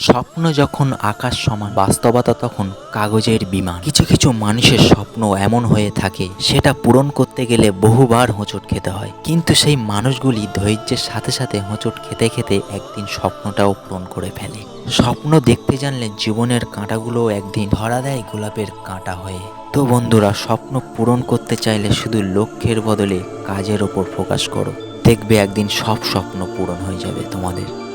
স্বপ্ন যখন আকাশ সমান, বাস্তবতা তখন কাগজের বিমান। কিছু কিছু মানুষের স্বপ্ন এমন হয়ে থাকে, সেটা পূরণ করতে গেলে বহুবার হোঁচট খেতে হয়। কিন্তু সেই মানুষগুলি ধৈর্যের সাথে সাথে হোঁচট খেতে খেতে একদিন স্বপ্নটাও পূরণ করে ফেলে। স্বপ্ন দেখতে জানলে জীবনের কাঁটাগুলো একদিন ধরা দেয় গোলাপের কাঁটা হয়ে। তো বন্ধুরা, স্বপ্ন পূরণ করতে চাইলে শুধু লক্ষ্যের বদলে কাজের ওপর ফোকাস করো। দেখবে একদিন সব স্বপ্ন পূরণ হয়ে যাবে তোমাদের।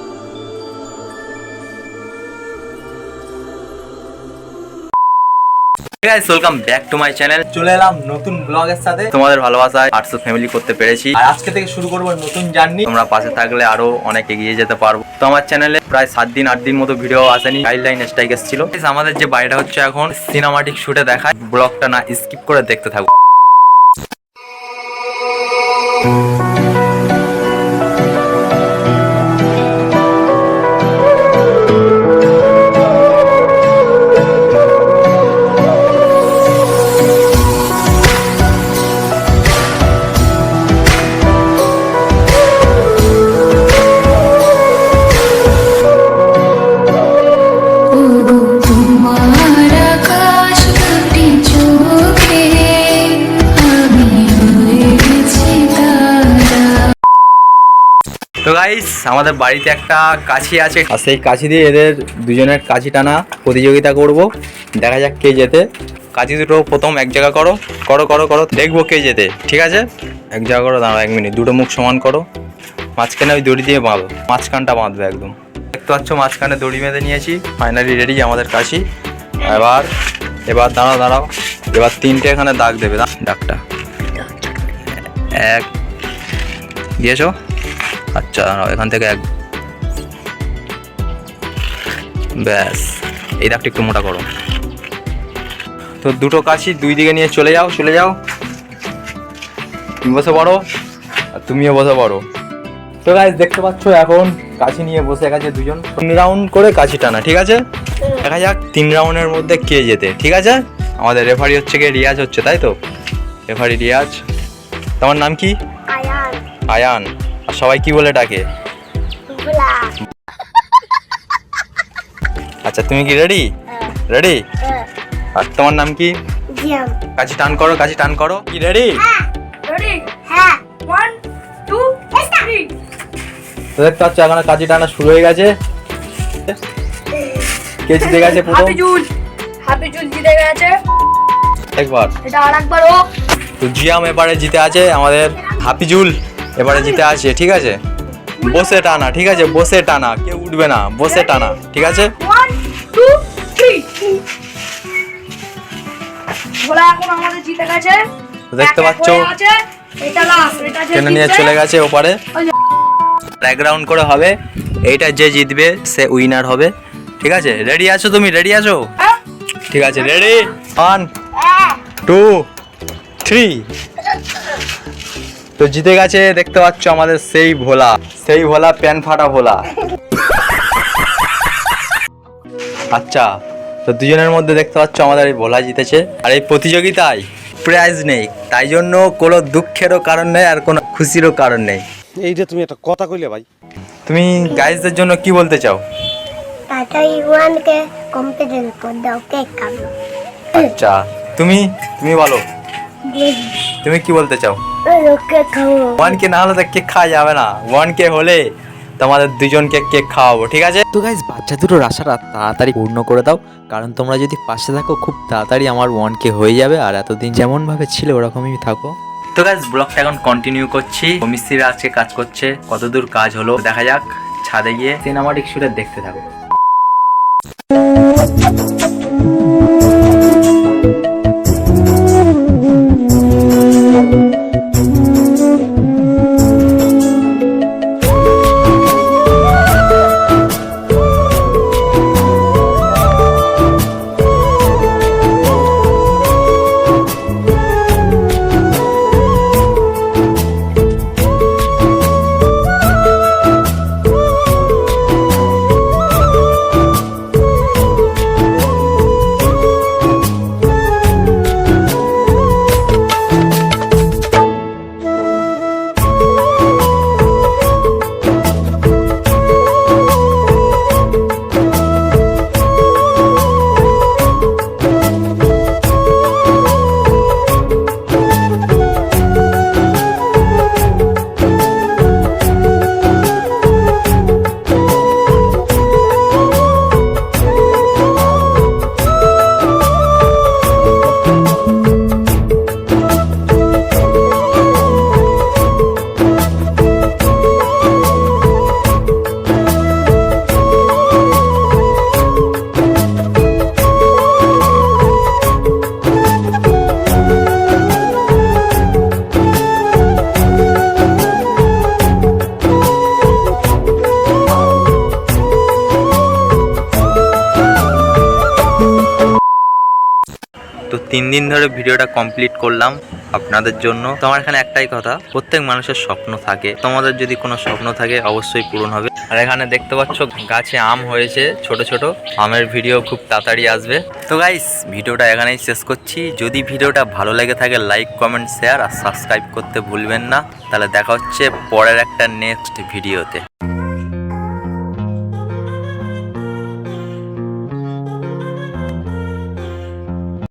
Guys welcome back to my channel চলে এলাম নতুন ব্লগের সাথে। তোমাদের ভালোবাসায় আটশো ফ্যামিলি করতে পেরেছি। আর আজকে থেকে শুরু করব নতুন জার্নি তোমরা পাশে থাকলে আরও অনেক এগিয়ে যেতে পারব। তো আমার চ্যানেলে প্রায় সাত দিন আট দিন মতো ভিডিও আসেনি। গাইডলাইন স্ট্রাইক এসেছিল। আমাদের যে বাড়িটা হচ্ছে এখন সিনেমাটিক শুটে দেখায়। ব্লগটা না স্কিপ করে দেখতে থাকব তো গাইস আমাদের বাড়িতে একটা কাছি আছে। আর সেই কাছি দিয়ে এদের দুজনের কাছি টানা প্রতিযোগিতা করব। দেখা যাক কে যেতে কাছি দুটো প্রথম এক জায়গা করো। করো করো করো। দেখব কে যেতে ঠিক আছে? এক জায়গা করো, দাঁড়াও এক মিনিট। দুটো মুখ সমান করো। মাঝখানে ওই দড়ি দিয়ে বাঁধো। মাঝখানটা বাঁধবে একদম। দেখতে পাচ্ছ, মাঝখানে দড়ি বেঁধে নিয়েছি। ফাইনালি রেডি আমাদের কাছি। এবার এবার দাঁড়াও দাঁড়াও। এবার তিনটে এখানে দাগ দেবে। দাগটা। এক। দিয়েছ? আচ্ছা এখান থেকে এক ব্যাস এই দাগটা একটু মোটা করো। তো দুটো কাছি দুই দিকে নিয়ে চলে যাও চলে যাও। তুমি বসে পড়ো আর তুমিও বসে পড়ো। তো গাইজ দেখতে পাচ্ছ এখন কাছি নিয়ে বসে গেছে দুজন। তিন রাউন্ড করে কাছি টানা ঠিক আছে? দেখা যাক তিন রাউন্ডের মধ্যে কে যেতে ঠিক আছে? আমাদের রেফারি হচ্ছে গিয়ে রিয়াজ হচ্ছে তাই তো? রেফারি রিয়াজ। তোমার নাম কি? আয়ান। আয়ান। সবাই কি বলে ডাকে? আচ্ছা তুমি কি রেডি রেডি আর তোমার নাম কি? কাছে টান করো কাছে টান করো। কি রেডি রেডি হ্যাঁ। দেখতে পাচ্ছ এখন কাছি টানা শুরু হয়ে গেছে। কে জিতে গেছে প্রথম? হাবিজুল জিতে গেছে। একবার। এটা আরেকবার ও তো জিয়াম এবারে জিতে আছে আমাদের হাফিজুল এবারে জিতে আছে ঠিক আছে? বসে টানা ঠিক আছে? বসে টানা কেউ উঠবে না বসে টানা ঠিক আছে? দেখতে পাচ্ছ? টেনে নিয়ে চলে গেছে ওপারে। ওই যে- এক রাউন্ড করে হবে এইটা যে জিতবে সে উইনার হবে ঠিক আছে? রেডি আছো তুমি? রেডি আছো? হ্যাঁ? ঠিক আছে রেডি ওয়ান টু থ্রি তো জিতে গেছে দেখতে পাচ্ছ আমাদের সেই ভোলা সেই ভোলা প্যান ফাটা ভোলা। আচ্ছা তো দুজনের মধ্যে দেখতে পাচ্ছ আমাদের এই ভোলা জিতেছে। আর এই প্রতিযোগিতায় প্রাইজ নেই তাই জন্য কোনো দুঃখেরও কারণ নেই আর কোনো খুশিরও কারণ নেই। এইটা তুমি একটা কথা কইলে ভাই। তুমি গাইজদের জন্য কি বলতে চাও? টাটা ইওয়ানকে কম্পিটিশন করে দাও কেক খাব আচ্ছা তুমি তুমি বলো। তুমি কি বলতে চাও? ওয়ান কে না হলে তো কেক খাওয়া যাবে না। ওয়ান কে হলে তোমাদের দুজনকে কেক খাওয়াবো ঠিক আছে? তো গাইজ বাচ্চা দুটোর আশাটা তাড়াতাড়ি পূর্ণ করে দাও। কারণ তোমরা যদি পাশে থাকো খুব তাড়াতাড়ি আমার ওয়ান কে হয়ে যাবে। আর এতদিন যেমনভাবে ছিল ওরকমই থাকো। তো গাইজ ব্লগটা এখন কন্টিনিউ করছি। মিস্ত্রিরা আজকে কাজ করছে। কতদূর কাজ হলো দেখা যাক। ছাদে গিয়ে সিনেমাটিক শুটে দেখতে থাকো। তিন দিন ধরে ভিডিওটা কমপ্লিট করলাম আপনাদের জন্য। তোমার এখানে একটাই কথা, প্রত্যেক মানুষের স্বপ্ন থাকে। তোমাদের যদি কোনো স্বপ্ন থাকে, অবশ্যই পূরণ হবে। আর এখানে দেখতে পাচ্ছ, গাছে আম হয়েছে, ছোট ছোট। আমের ভিডিও খুব তাড়াতাড়ি আসবে। তো গাইস ভিডিওটা এখানেই শেষ করছি। যদি ভিডিওটা ভালো লেগে থাকে লাইক কমেন্ট শেয়ার আর সাবস্ক্রাইব করতে ভুলবেন না। তাহলে দেখা হচ্ছে পরের একটা নেক্সট ভিডিওতে